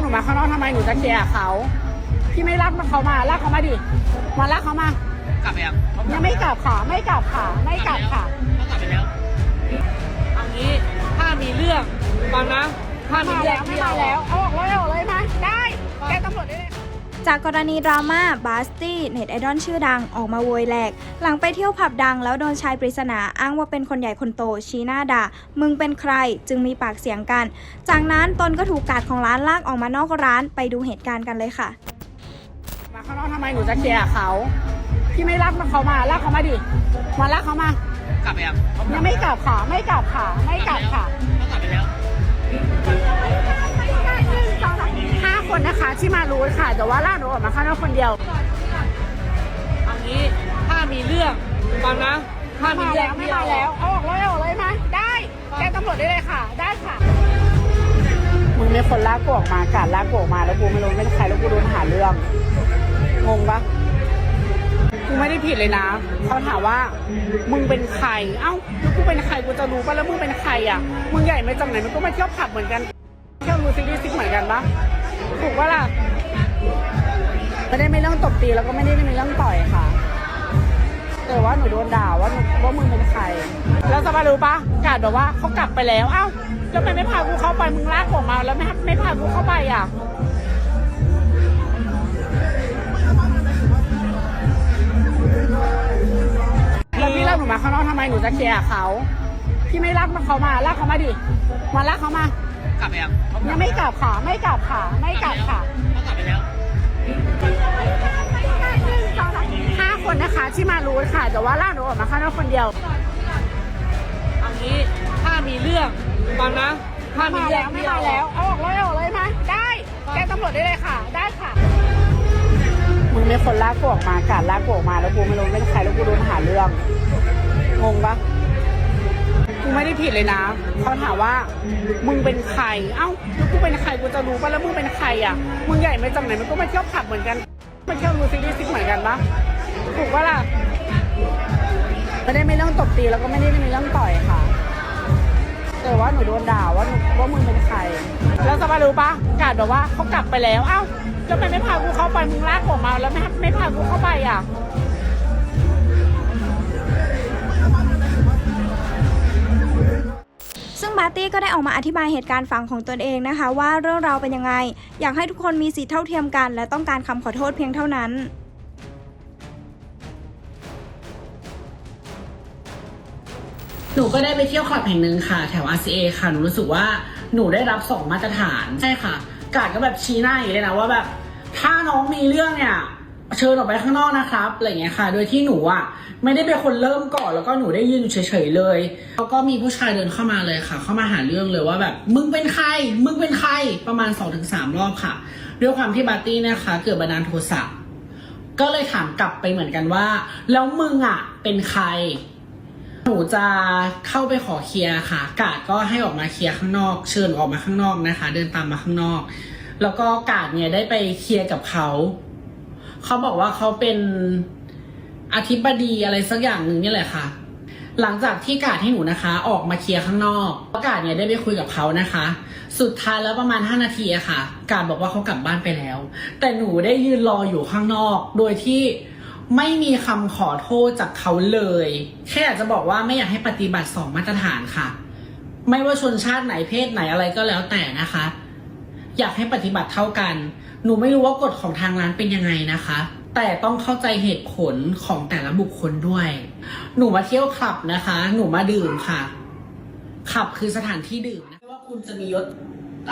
กหนูมาข้างนอกทำไมหนูจะเคลียร์กับเขาพี่ไม่รักเขามาลากเขามาดิมาลากเขามา กลับไปยังยังไม่กลับค่ะ ไม่กลับค่ะ ไม่กลับค่ะเขากลับไปแล้วเอางี้ถ้ามีเรื่องฟังนะ ถ้ามีมาเรื่แล้องวไม่มาแล้วเอาออกเลยเอาออกเลยมา จากกรณีดราม่าบาสตี้เน็ตไอดอลชื่อดังออกมาโวยแหลก หลังไปเที่ยวผับดังแล้วโดนชายปริศนาอ้างว่าเป็นคนใหญ่คนโตชี้หน้าด่า มึงเป็นใครจึงมีปากเสียงกัน จากนั้นตนก็ถูกกาดของร้านลากออกมานอกร้านไปดูเหตุการณ์กันเลยค่ะ มาข้างนอกทำไมหนูจะเคลียร์กับเขาพี่ไม่รักเขามาลากเขามาดิมาลากเขามากลับไปยังยังไม่กลับค่ะไม่กลับค่ะไม่กลับค่ะเขากลับไปแล้วห้าค นนะคะที่มารู้ค่ะ แต่ว่าลากหนูออกมาข้างนอกคนเดียวเอางี้ถ้ามีเรื่องฟังนะ ถ้ามีมาเรื่อแล้งวไม่มาแล้วเอาออกเลยเอาออกเลยมาได้แจ้งตำรวจได้เลยค่ะ ได้ค่ะมึงเป็นคนลากกูออกมาการลากกูออกมาแล้วกูไม่รู้เป็นใครแล้วกูโดนหาเรื่องงงปะกูไม่ได้ผิดเลยนะเขาถามว่า มึงเป็นใคร เอ้าแล้วกูเป็นใครกูจะรู้ปะแล้วมึงเป็นใครอะ มึงใหญ่มาจากไหนมันก็มาเที่ยวผับเหมือนกันเที่ยวรูซิตี้ซิกเหมือนกันปะ ถูกปะล่ะไม่ได้ไม่เรื่องตบตีแล้วก็ไม่ได้ไม่มีเรื่องต่อยค่ะ แต่ว่าหนูโดนด่าว่าหนูว่ามึงเป็นใคร แล้วสบายรู้ปะกาดบอกว่าเขากลับไปแล้วเอ้าแล้วทำไมไม่พากูเข้าไปมึงลากผมมาแล้วไม่ไม่พากูเข้าไปอะแล้วพี่ลากหนูมาข้างนอกทำไมหนูจะเคลียร์กับเขาพี่ไม่รักเขามาลากเขามาดิมาลากเขามา กลับไปยังยังไม่กลับค่ะ ไม่กลับค่ะ ไม่กลับค่ะเขากลับไปแล้วห้าคนนะคะที่มารู้ค่ะ แต่ว่าลากหนูออกมาข้างนอกคนเดียวเอางี้ถ้ามีเรื่องฟังนะถ้ามีมาเรื่แล้องวไม่มาแล้วเอาออกเลยเอาออกเลยมาได้แจ้งตำรวจได้เลยค่ะ ได้ค่ะมึงเป็นคนลากกูออกมาการลากกูออกมาแล้วกูไม่รู้เป็นใครแล้วกูโดนหาเรื่องงงปะ กูไม่ได้ผิดเลยนะเขาถามว่ามึงเป็นใคร เอ้าแล้วกูเป็นใครกูจะรู้ปะแล้วมึงเป็นใครอะมึงใหญ่มาจากไหนมันก็มาเที่ยวผับเหมือนกันมาเที่ยวรูซิตี้ซิกเหมือนกันปะถูกปะล่ะไม่ได้ไม่เรื่องตบตีแล้วก็ไม่ได้ไม่มีเรื่องต่อยค่ะแต่ว่าหนูโดนด่าว่าว่ามึงเป็นใคร แล้วสบายรู้ปะกาดบอกว่าเขากลับไปแล้ว เอ้าแล้วทำไมไม่พากูเข้าไปมึงลากผมมาแล้วไม่ไม่พากูเข้าไปอะ ซึ่งบาร์ตี้ก็ได้ออกมาอธิบายเหตุการณ์ฝั่งของตนเองนะคะ ว่าเรื่องราวเป็นยังไง อยากให้ทุกคนมีสิทธิเท่าเทียมกัน และต้องการคำขอโทษเพียงเท่านั้นหนูก็ได้ไปเที่ยวคลับแห่งหนึ่งค่ะ แถว RCA ค่ะ หนูรู้สึกว่าหนูได้รับสองมาตรฐาน ใช่ค่ะ กาดก็แบบชี้หน้าอย่างนี้เลยนะว่าแบบ ถ้าน้องมีเรื่องเนี่ย เชิญออกไปข้างนอกนะครับอะไรเงี้ยค่ะ โดยที่หนูอะไม่ได้เป็นคนเริ่มก่อนแล้วก็หนูได้ยืนอยู่เฉยๆเลยแล้วก็มีผู้ชายเดินเข้ามาเลยค่ะ เข้ามาหาเรื่องเลยว่าแบบมึงเป็นใคร มึงเป็นใครประมาณ2อถึงสรอบค่ะ ด้วยความที่บาร์ตี้นะคะ เกิดบันดาลโทสะก็เลยถามกลับไปเหมือนกันว่า แล้วมึงอะเป็นใคร หนูจะเข้าไปขอเคลียร์ค่ะ กาดก็ให้ออกมาเคลียร์ข้างนอก เชิญออกมาข้างนอกนะคะ เดินตามมาข้างนอก แล้วก็กาดเนี่ยได้ไปเคลียร์กับเขา เขาบอกว่าเขาเป็นอธิบดีอะไรสักอย่างหนึ่งนี่แหละค่ะ หลังจากที่กาดให้หนูนะคะ ออกมาเคลียร์ข้างนอกกาดเนี่ยได้ไปคุยกับเขานะคะ สุดท้ายแล้วประมาณ 5 นาทีอะค่ะ กาดบอกว่าเขากลับบ้านไปแล้ว แต่หนูได้ยืนรออยู่ข้างนอก โดยที่ไม่มีคำขอโทษจากเขาเลย แค่อยากจะบอกว่าไม่อยากให้ปฏิบัติสองมาตรฐานค่ะ ไม่ว่าชนชาติไหนเพศไหนอะไรก็แล้วแต่นะคะ อยากให้ปฏิบัติเท่ากัน หนูไม่รู้ว่ากฎของทางร้านเป็นยังไงนะคะ แต่ต้องเข้าใจเหตุผลของแต่ละบุคคลด้วย หนูมาเที่ยวคลับนะคะ หนูมาดื่มค่ะคลับคือสถานที่ดื่มนะไม่ว่าคุณจะมียศ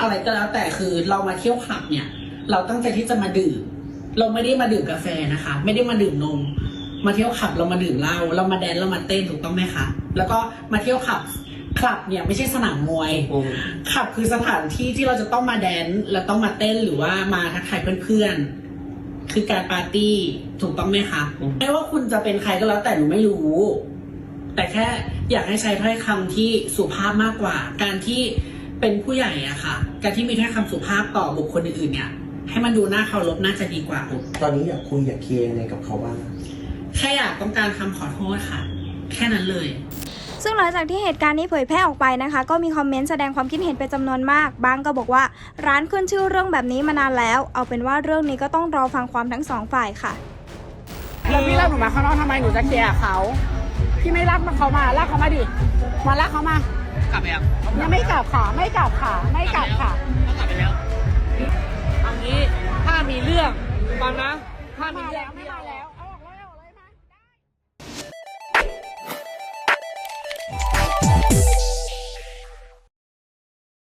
อะไรก็แล้ว แต่คือเรามาเที่ยวคลับเนี่ย เราตั้งใจที่จะมาดื่ม เราไม่ได้มาดื่มกาแฟนะคะ ไม่ได้มาดื่มนม มาเที่ยวคลับเรามาดื่มเหล้าเรามาแดนเรามาเต้นถูกต้องไหมคะ แล้วก็มาเที่ยวคลับ คลับเนี่ยไม่ใช่สนามมวยขับคือสถานที่ที่เราจะต้องมาแดนซ์และต้องมาเต้นหรือว่ามาทักทายเพื่อนๆ คือการปาร์ตี้ถูกต้องไหมคะอืม ไม่ว่าคุณจะเป็นใครก็แล้วแต่หนูไม่รู้ แต่แค่อยากให้ใช้ถ้อยคำที่สุภาพมากกว่า การที่เป็นผู้ใหญ่อะค่ะ การที่มีถ้อยคำสุภาพต่อบุคคลอื่นๆเนี่ย ให้มันดูน่าเคารพน่าจะดีกว่า ตอนนี้อยากคุยอยากเคลียร์ยังไงกับเขาบ้าง แค่อยากต้องการคำขอโทษค่ะ แค่นั้นเลย ซึ่งหลังจากที่เหตุการณ์นี้เผยแพร่ออกไปนะคะ ก็มีคอมเมนต์แสดงความคิดเห็นไป็นจำนวนมาก บางก็บอกว่าร้านขึ้นชื่อเรื่องแบบนี้มานานแล้ว เอาเป็นว่าเรื่องนี้ก็ต้องรอฟังความทั้งสองฝ่ายค่ะ แล้วพี่ลากหนูมาข้างนอกทำไมหนูจะเคลียร์เขาพี่ไม่ลากมาเขามาลากเขามาดิมาลากเขามากลับไปยังยังไม่กลับค่ะไม่กลับค่ะไม่กลับค่ะก็กลับไปแล้วเอางี้ถ้ามีเรื่องฟังนะ ถ้ามีเรื่องไม่มาแล้ว